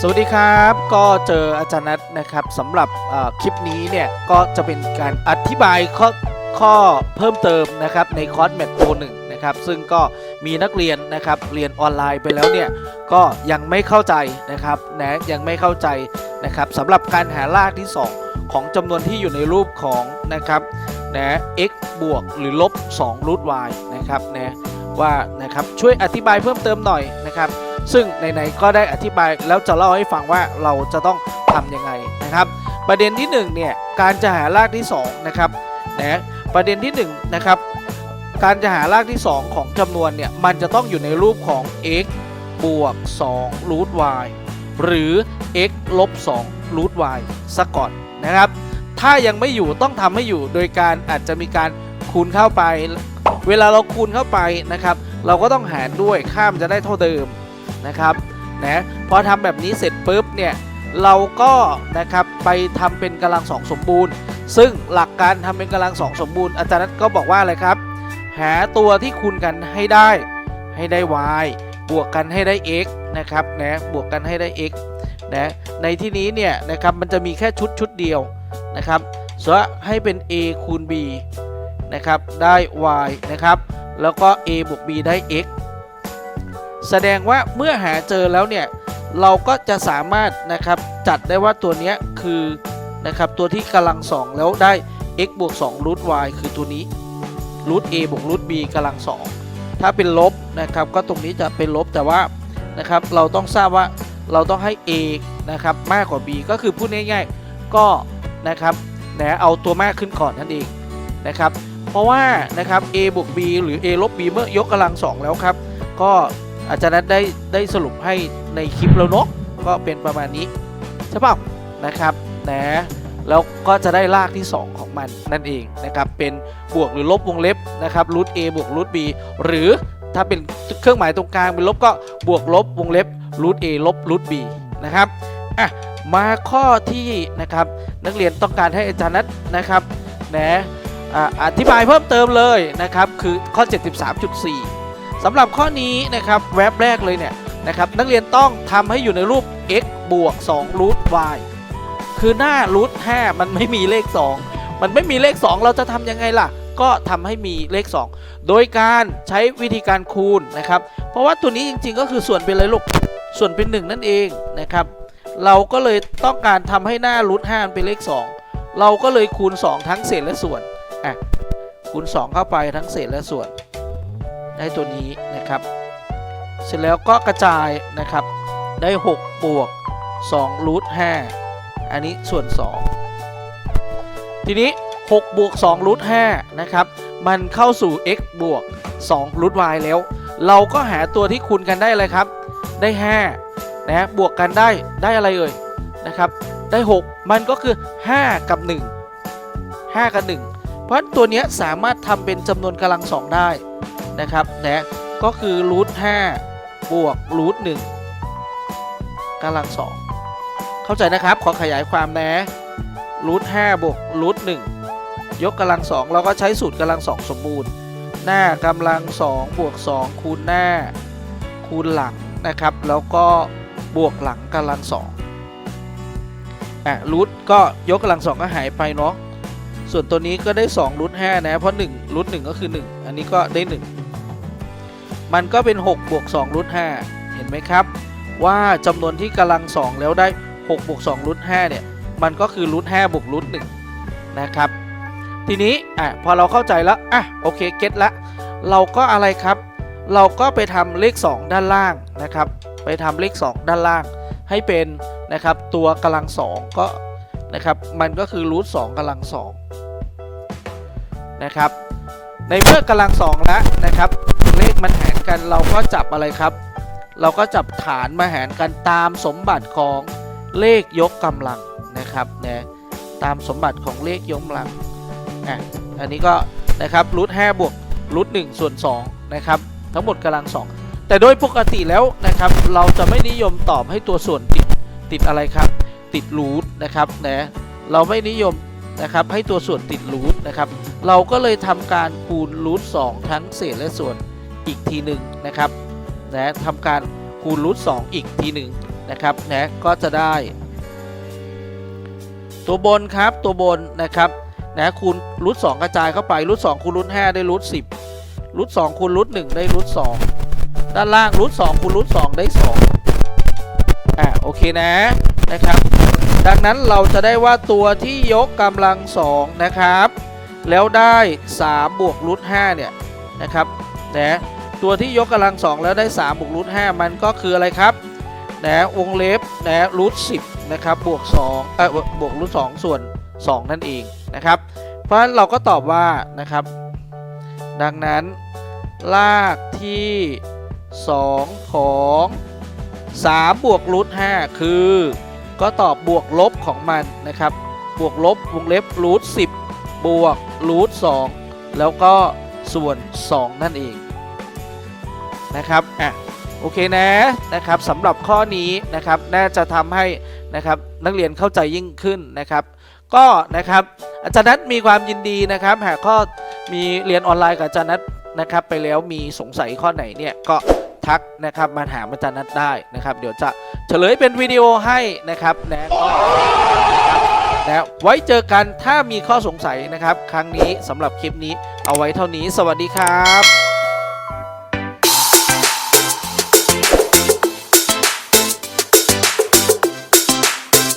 สวัสดีครับ ก็เจออาจารย์นัทนะครับสำหรับคลิปนี้เนี่ยก็จะเป็นการอธิบายข้อข้อเพิ่มเติมนะครับในคอร์สแมทโปรหนึ่งนะครับซึ่งก็มีนักเรียนนะครับเรียนออนไลน์ไปแล้วเนี่ยก็ยังไม่เข้าใจนะครับนะยังไม่เข้าใจนะครับสำหรับการหารากที่ 2 ของจำนวนที่อยู่ในรูปของนะครับนะ x บวกหรือลบ2รูท y นะครับนะว่านะครับช่วยอธิบายเพิ่มเติมหน่อยนะครับ ซึ่งในๆก็ได้อธิบายแล้วจะเล่าให้ฟังว่าเราจะต้องทำยังไงนะครับ ประเด็นที่1เนี่ยการจะหารากที่2นะครับนะประเด็นที่1นะครับการจะหารากที่ 2 ของจำนวนเนี่ยมันจะต้องอยู่ในรูปของ x บวก2 root y หรือ x ลบ2 root y ซะก่อนนะครับ ถ้ายังไม่อยู่ต้องทำให้อยู่โดยการอาจจะมีการคูณเข้าไป เวลาเราคูณเข้าไปนะครับ เราก็ต้องหารด้วยค่ามันจะได้เท่าเดิม นะครับนะพอทำแบบนี้เสร็จปุ๊บเนี่ยเราก็นะครับไปทำเป็นกำลังสองสมบูรณ์ ซึ่งหลักการทำเป็นกำลังสองสมบูรณ์ อาจารย์นัทก็บอกว่าอะไรครับ หาตัวที่คูณกันให้ได้ให้ได้ y บวกกันให้ได้ x นะครับนะบวกกันให้ได้ x นะในที่นี้เนี่ยนะครับมันจะมีแค่ชุดชุดเดียวนะครับสวให้เป็น a คูณ b นะครับได้ y นะครับแล้วก็ a บวก b ได้ x แสดงว่าเมื่อหาเจอแล้วเนี่ยเราก็จะสามารถนะครับจัดได้ว่าตัวนี้คือนะครับตัวที่กำลังสองแล้วได้ x บวก2รูท y คือตัวนี้รูท a บวกรูท b กำลังสองถ้าเป็นลบนะครับก็ตรงนี้จะเป็นลบแต่ว่านะครับเราต้องทราบว่าเราต้องให้ a นะครับมากกว่า b ก็คือพูดง่ายๆก็นะครับนะเอาตัวมากขึ้นก่อนนั่นเองนะครับเพราะว่านะครับ a บวก b หรือ a ลบ b เมื่อยกกำลังสองแล้วครับ ก็ อาจารย์นัทได้ได้สรุปให้ในคลิปแล้วเนาะก็เป็นประมาณนี้ใช่ป่ะนะครับนะแล้วก็จะได้รากที่ 2 ของมันนั่นเองนะครับเป็นบวกหรือลบวงเล็บนะครับรูท a บวกรูท b หรือถ้าเป็นเครื่องหมายตรงกลางเป็นลบก็บวกลบวงเล็บรูท a ลบรูท b นะครับอะมาข้อที่นะครับนักเรียนต้องการให้อาจารย์นัทนะครับนะออธิบายเพิ่มเติมเลยนะครับคือข้อ 73.4 สำหรับข้อนี้นะครับแว็บแรกเลยเนี่ยนะครับนักเรียนต้องทำให้อยู่ในรูป x บวก2 root y คือหน้า root 5มันไม่มีเลข 2 มันไม่มีเลข 2 เราจะทำยังไงล่ะ ก็ทำให้มีเลข 2 โดยการใช้วิธีการคูณนะครับ เพราะว่าตัวนี้จริงๆ ก็คือส่วนเป็นเลยลูกส่วนเป็น 1 นั่นเองนะครับ เราก็เลยต้องการทำให้หน้า root 5เป็นเลข 2 เราก็เลยคูณ 2 ทั้งเศษและส่วนอะคูณ 2 เข้าไปทั้งเศษและส่วน ได้ตัวนี้นะครับ เสร็จแล้วก็กระจายนะครับได้ 6 บวก2รูท5อันนี้ส่วน 2 ทีนี้ 6 บวก2รูท5นะครับ มันเข้าสู่ x บวก2รูท y แล้ว เราก็หาตัวที่คูณกันได้เลยครับ ได้5นะบวกกันได้ได้อะไรเอ่ยนะครับ ได้ 6 มันก็คือ 5 กับ 1 5 กับ 1 เพราะตัวนี้สามารถทำเป็นจำนวนกำลังสองได้ นะครับนะก็คือรูท5บวกรูท1กำลังสองเข้าใจนะครับ ขอขยายความนะรูท5บวกรูท1ยกกำลังสองเราก็ใช้สูตรกำลังสองสมบูรณ์ หน้ากำลังสองบวก2คูณหน้า คูณหลังนะครับ แล้วก็บวกหลังกำลังสองอะรูทก็ยกกำลังสองก็หายไปเนาะส่วนตัวนี้ก็ได้2รูท5นะ เพราะ1รูท1ก็คือ 1 อันนี้ก็ได้ 1 มันก็เป็น 6 บวก2รูท5เห็นไหมครับ ว่าจำนวนที่กำลัง 2 แล้วได้ 6 บวก2รูท5เนี่ย มันก็คือรูท5บวกรูท1นะครับ ทีนี้อะพอเราเข้าใจแล้วอะโอเคเก็ตละ เราก็อะไรครับ เราก็ไปทำเลข 2 ด้านล่างนะครับ ไปทำเลข 2 ด้านล่าง ให้เป็นนะครับตัวกำลัง 2 ก็นะครับมันก็คือรูท2กำลัง2นะครับในเมื่อกำลังสองแล้วนะครับ มันแหารกันเราก็จับอะไรครับ เราก็จับฐานมาหารกันตามสมบัติของเลขยกกำลังนะครับนะตามสมบัติของเลขยกกำลังอะอันนี้ก็นะครับรูท5บวกรูท1ส่วน2นะครับทั้งหมดกำลัง2แต่โดยปกติแล้วนะครับ เราจะไม่นิยมตอบให้ตัวส่วนติดติดอะไรครับ ติดรูทนะครับนะเราไม่นิยมนะครับให้ตัวส่วนติดรูทนะครับ เราก็เลยทำการคูณรูท2ทั้งเศษและส่วน อีกทีหนึ่งนะครับนะทำการคูณรูท2อีกทีหนึ่งนะครับนะก็จะได้ ตัวบนครับตัวบนนะครับนะคูณรูท2กระจายเข้าไปรูท2คูณรูท5ได้รูท10รูท2คูณรูท1ได้รูท2ด้านล่างรูท2คูณรูท2ได้2อะโอเคนะนะครับ ดังนั้นเราจะได้ว่าตัวที่ยกกำลังสองนะครับ แล้วได้3บวกรูท5เนี่ยนะครับนะ ตัวที่ยกกำลังสองแล้วได้ 3บวกรูท5มันก็คืออะไรครับนะวงเล็บนะรูท10นะครับบวก2เออบวกรูท2ส่วน 2 นั่นเองนะครับ เพราะฉะนั้นเราก็ตอบว่านะครับ ดังนั้นลากที่ 2 ของ3บวกรูท5คือ ก็ตอบบวกลบของมันนะครับ บวกลบวงเล็บรูท10บวกรูท2แล้วก็ส่วน 2 นั่นเอง นะครับอะโอเคนะนะครับสำหรับข้อนี้นะครับน่าจะทำให้นะครับนักเรียนเข้าใจยิ่งขึ้นนะครับ ก็นะครับอาจารย์นัทมีความยินดีนะครับหากข้อมีเรียนออนไลน์กับอาจารย์นัทนะครับไปแล้วมีสงสัยข้อไหนเนี่ยก็ทักนะครับมาถามอาจารย์นัทได้นะครับ เดี๋ยวจะเฉลยเป็นวิดีโอให้นะครับนะก็นะครับนะไว้เจอกันถ้ามีข้อสงสัยนะครับ ครั้งนี้สำหรับคลิปนี้เอาไว้เท่านี้ สวัสดีครับ